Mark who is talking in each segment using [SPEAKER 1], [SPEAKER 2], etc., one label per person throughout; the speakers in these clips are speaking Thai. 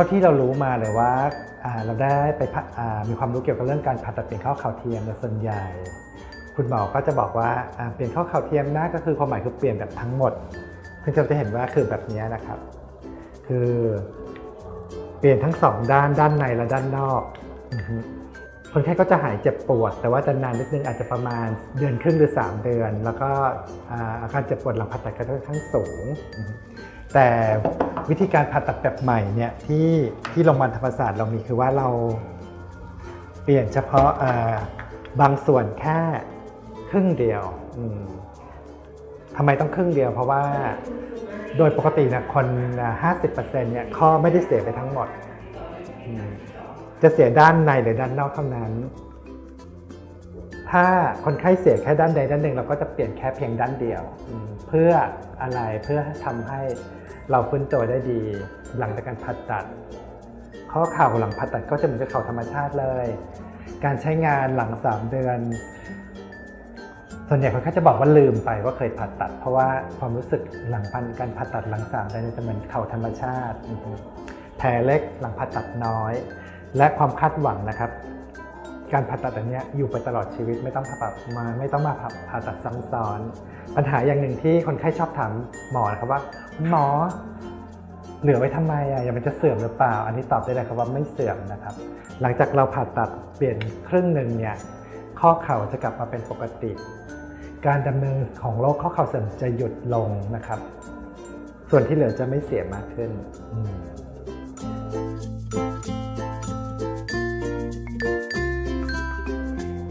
[SPEAKER 1] ท่าที่เรารู้มาเลยว่าาเราได้ไปมีความรู้เกี่ยวกับเรื่องการผ่าตัดเปลี่ยนข้อเข่าเทียมโดยส่วนใหญ่ คุณหมอก็จะบอกว่าาเปลี่ยนข้อเข่าเทียมนะก็คือความหมายคือเปลี่ยนแบบทั้งหมดซึ่งเราจะเห็นว่าคือแบบนี้นะครับ คือเปลี่ยนทั้งสองด้านด้านในและด้านนอกคนไข้ก็จะหายเจ็บปวด แต่ว่าจะนานนิดนึงอาจจะประมาณเดือนครึ่งหรือ 3 เดือน แล้วก็อาการเจ็บปวดหลังผ่าตัดก็ค่อนข้างสูง แต่วิธีการผ่าตัดแบบใหม่เนี่ยที่ที่โรงพยาบาลธรรมศาสตร์เรามีคือว่าเราเปลี่ยนเฉพาะบางส่วนแค่ครึ่งเดียวทำไมต้องครึ่งเดียว เพราะว่าโดยปกติเนี่ยคนห้าสิบเนี่ยข้อไม่ได้เสียไปทั้งหมด จะเสียด้านในหรือด้านนอกเท่านั้น ถ้าคนไข้เสียแค่ด้านใดด้านหนึ่ง เราก็จะเปลี่ยนแค่เพียงด้านเดียว เพื่ออะไรเพื่อทำให้เราฟื้นตัวได้ดี หลังจากการผ่าตัด ข้อเข่าหลังผ่าตัดก็จะเหมือนกับเข่าธรรมชาติเลย การใช้งานหลัง 3 เดือน ส่วนใหญ่คนไข้จะบอกว่าลืมไปว่าเคยผ่าตัด เพราะว่าความรู้สึกหลังพันการผ่าตัดหลังสามเดือนจะเหมือนเข่าธรรมชาติแผลเล็กหลังผ่าตัดน้อย และความคาดหวังนะครับ การผ่าตัดอันนี้อยู่ไปตลอดชีวิตไม่ต้องผ่าตัดมาไม่ต้องมาผ่าผ่าตัดซ้ำซ้อน ปัญหาอย่างหนึ่งที่คนไข้ชอบถามหมอนะครับว่าหมอเหลือไว้ทำไมอะอย่ามันจะเสื่อมหรือเปล่า อันนี้ตอบได้เลยครับว่าไม่เสื่อมนะครับ หลังจากเราผ่าตัดเปลี่ยนครึ่งหนึ่งเนี่ยข้อเข่าจะกลับมาเป็นปกติ การดำเนินของโรคข้อเข่าเสื่อมจะหยุดลงนะครับ ส่วนที่เหลือจะไม่เสียมากขึ้น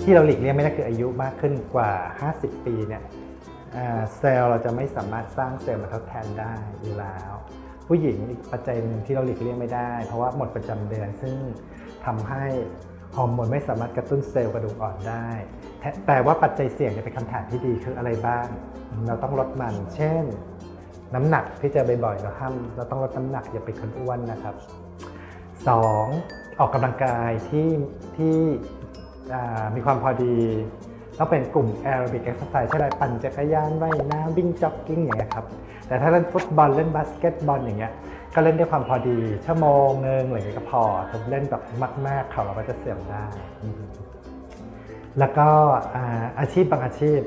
[SPEAKER 1] ที่เราหลีกเลี่ยงไม่ได้คืออายุมากขึ้นกว่า 50 ปีเนี่ยเซลล์เราจะไม่สามารถสร้างเซลล์มาทดแทนได้อยู่แล้ว ผู้หญิงอีกปัจจัยหนึ่งที่เราหลีกเลี่ยงไม่ได้ เพราะว่าหมดประจำเดือนซึ่งทำให้ฮอร์โมนไม่สามารถกระตุ้นเซลล์กระดูกอ่อนได้ แต่แต่ว่าปัจจัยเสี่ยงเนี่ยเป็นคำถามที่ดีคืออะไรบ้าง เราต้องลดมัน เช่น น้ำหนักที่เจอบ่อยๆเราห้ามเราต้องลดน้ำหนักอย่าเป็นคนอ้วนนะครับสองออกกำลังกายที่ที่ มีความพอดีต้องเป็นกลุ่มแอโรบิกเอ็กซ์ไซส์ใช่ไหมปั่นจักรยานว่ายน้ำวิ่งจ็อกกิ้งอย่างเงี้ยครับ แต่ถ้าเล่นฟุตบอลเล่นบาสเกตบอลอย่างเงี้ยก็เล่นด้วยความพอดี ชั่วโมงนึงอะไรเงี้ยก็พอถ้าเล่นแบบมาก ๆ เขาเราก็จะเสื่อมได้ แล้วก็อาอาชีพบางอาชีพ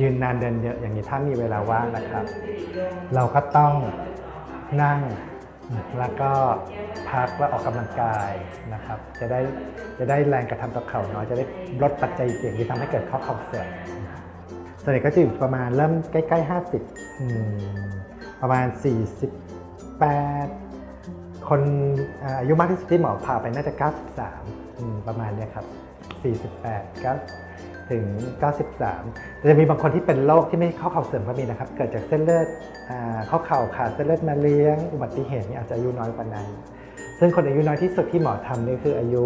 [SPEAKER 1] ยืนนานเดินเยอะอย่างนี้ถ้ามีเวลาว่างนะครับ เราก็ต้องนั่งแล้วก็ พักแล้วออกกำลังกายนะครับ จะได้จะได้แรงกระทำต่อเข่าน้อยจะได้ลดปัจจัยเสี่ยงที่ทำให้เกิดข้อเข่าเสื่อมส่วนใหญ่ก็จะอยู่ประมาณเริ่มใกล้ๆ50อืมประมาณ 48 คนอาอายุมากที่สุดที่หมอพาไปน่าจะ 93อืมประมาณเนี้ยครับ 48 9ถึง 93 แต่จะมีบางคนที่เป็นโรคที่ไม่ข้อเข่าเสื่อมก็มีนะครับ เกิดจากเส้นเลือดข้อเข่าขาดเส้นเลือดมาเลี้ยง อุบัติเหตุนี่อาจจะอายุน้อยกว่านั้น ซึ่งคนอายุน้อยที่สุดที่หมอทำนี่คืออายุ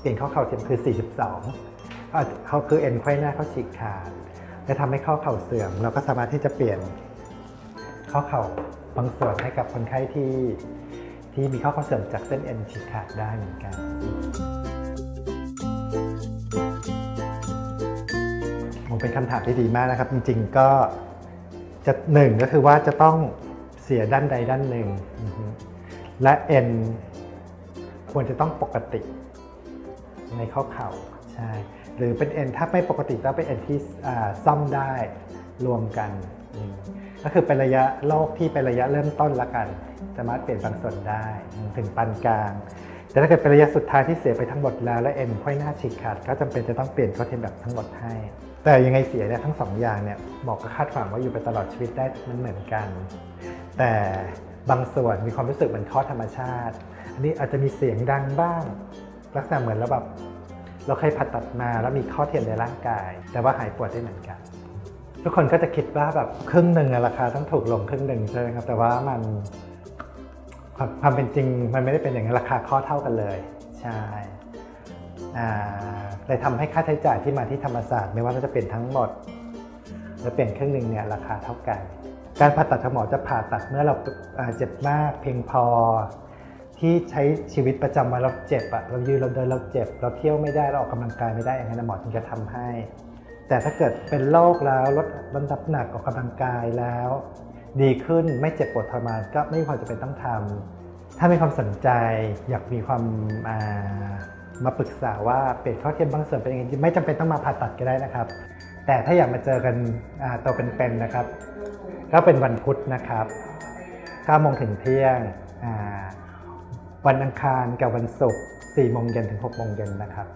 [SPEAKER 1] เปลี่ยนข้อเข่าเทียมคือ 42 เขาคือเอ็นไขว้หน้าเขาฉีกขาด และทำให้ข้อเข่าเสื่อม เราก็สามารถที่จะเปลี่ยนข้อเข่าบางส่วนให้กับคนไข้ที่ที่มีข้อเข่าเสื่อมจากเส้นเอ็นฉีกขาดได้เหมือนกันผมเป็นคำถามที่ดีมากนะครับ จริงๆก็จะหนึ่งก็คือว่าจะต้องเสียด้านใดด้านหนึ่ง และเอ็นควรจะต้องปกติในข้อเข่าใช่หรือเป็นเอ็นถ้าไม่ปกติต้องเป็นเอ็นที่ซ่อมได้รวมกันก็คือเป็นระยะโรคที่เป็นระยะเริ่มต้นละกัน สามารถเปลี่ยนบางส่วนได้ถึงปานกลาง แต่ถ้าเกิดเป็นระยะสุดท้ายที่เสียไปทั้งหมดแล้วและเอ็นค่อยหน้าฉีกขาด ก็จำเป็นจะต้องเปลี่ยนข้อเทียมแบบทั้งหมดให้ แต่ยังไงเสียเนี่ยทั้งสองอย่างเนี่ยหมอก็คาดหวังว่าอยู่ไปตลอดชีวิตได้มันเหมือนกัน แต่ บางส่วนมีความรู้สึกเหมือนข้อธรรมชาติ อันนี้อาจจะมีเสียงดังบ้าง ลักษณะเหมือนแล้วแบบเราเคยผ่าตัดมาแล้วมีข้อเทียมในร่างกาย แต่ว่าหายปวดได้เหมือนกัน ทุกคนก็จะคิดว่าแบบครึ่งหนึ่งราคาต้องถูกลงครึ่งหนึ่งใช่ไหมครับ แต่ว่ามันความเป็นจริงมันไม่ได้เป็นอย่างนั้นราคาข้อเท่ากันเลย ใช่อ่าเลยทำให้ค่าใช้จ่ายที่มาที่ธรรมศาสตร์ ไม่ว่าจะเปลี่ยนทั้งหมดหรือเปลี่ยนครึ่งหนึ่งเนี่ยราคาเท่ากัน การผ่าตัดทางหมอจะผ่าตัดเมื่อเราเจ็บมากเพียงพอ ที่ใช้ชีวิตประจำวันเราเจ็บอะเรายืนเราเดินเราเจ็บ เราเที่ยวไม่ได้เราออกกำลังกายไม่ได้อย่างนั้นะหมอถึงจะทำให้ แต่ถ้าเกิดเป็นโรคแล้วลดน้ำหนักออกกำลังกายแล้ว ดีขึ้นไม่เจ็บปวดทรมานก็ไม่ความจำเป็นต้องทถ้ามีความสนใจอยากมีความมาปรึกษาว่าเปลี่ยนข้อเทียมบางส่วนเป็นยังไงไม่จำเป็นต้องมาผ่าตัดก็ได้นะครับ แต่ถ้าอยากมาเจอกันตัวเป็นๆนะครับ ก็เป็นวันพุธนะครับ9โมงถึงเที่ยง วันอังคารกับวันศุกร์4โมงเย็นถึง6โมงเย็นนะครับ